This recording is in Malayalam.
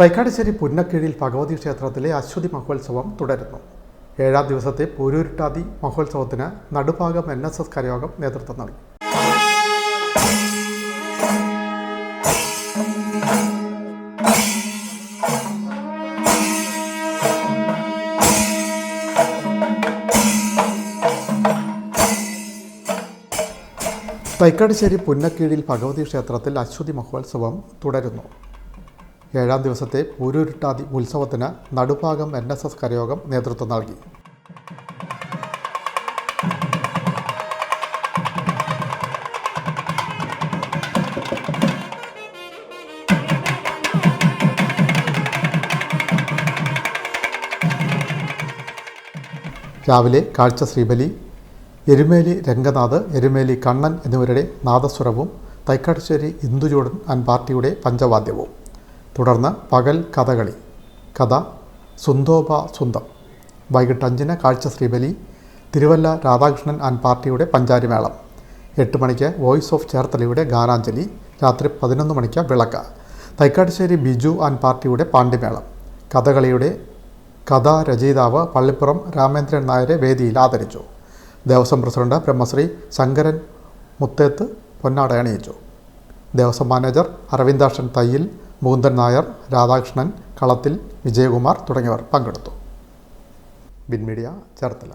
തൈക്കാട്ടുശ്ശേരി പുന്നക്കീഴിൽ ഭഗവതി ക്ഷേത്രത്തിലെ അശ്വതി മഹോത്സവം തുടരുന്നു. ഏഴാം ദിവസത്തെ പൂരൂരുട്ടാതി മഹോത്സവത്തിന് നടുഭാഗം എൻ എസ് എസ് കരയോഗം നേതൃത്വം നൽകി. തൈക്കാടിശ്ശേരി പുന്നക്കീഴിൽ ഭഗവതി ക്ഷേത്രത്തിൽ അശ്വതി മഹോത്സവം തുടരുന്നു. ഏഴാം ദിവസത്തെ പൂരൂരുട്ടാതി ഉത്സവത്തിന് നടുഭാഗം എൻ എസ് എസ് കരയോഗം നേതൃത്വം നൽകി. രാവിലെ കാഴ്ച ശ്രീബലി എരുമേലി രംഗനാഥ് എരുമേലി കണ്ണൻ എന്നിവരുടെ നാദസ്വരവും തൈക്കാട്ടുശ്ശേരി ഇന്ദുചൂടൻ ആൻഡ് പാർട്ടിയുടെ പഞ്ചവാദ്യവും. തുടർന്ന് പകൽ കഥകളി. കഥ സുന്ദോപ സുന്ദം വൈകിട്ട് അഞ്ചിന് കാഴ്ച ശ്രീബലി തിരുവല്ല രാധാകൃഷ്ണൻ ആൻഡ് പാർട്ടിയുടെ പഞ്ചാരിമേളം. എട്ട് മണിക്ക് വോയിസ് ഓഫ് ചേർത്തലയുടെ ഗാനാഞ്ജലി. രാത്രി പതിനൊന്ന് മണിക്ക് വിളക്ക്. തൈക്കാട്ടുശ്ശേരി ബിജു ആൻഡ് പാർട്ടിയുടെ പാണ്ഡിമേളം കഥകളിയുടെ കഥാരചയിതാവ് പള്ളിപ്പുറം രാമേന്ദ്രൻ നായരെ വേദിയിൽ ആദരിച്ചു. ദേവസ്വം പ്രസിഡന്റ് ബ്രഹ്മശ്രീ ശങ്കരൻ മുത്തേത്ത് പൊന്നാട അണിയിച്ചു ദേവസ്വം മാനേജർ അരവിന്ദാക്ഷൻ തയ്യിൽ മുകുന്ദൻ നായർ രാധാകൃഷ്ണൻ കളത്തിൽ വിജയകുമാർ തുടങ്ങിയവർ പങ്കെടുത്തു. ബിൻ മീഡിയ ചേർത്തല.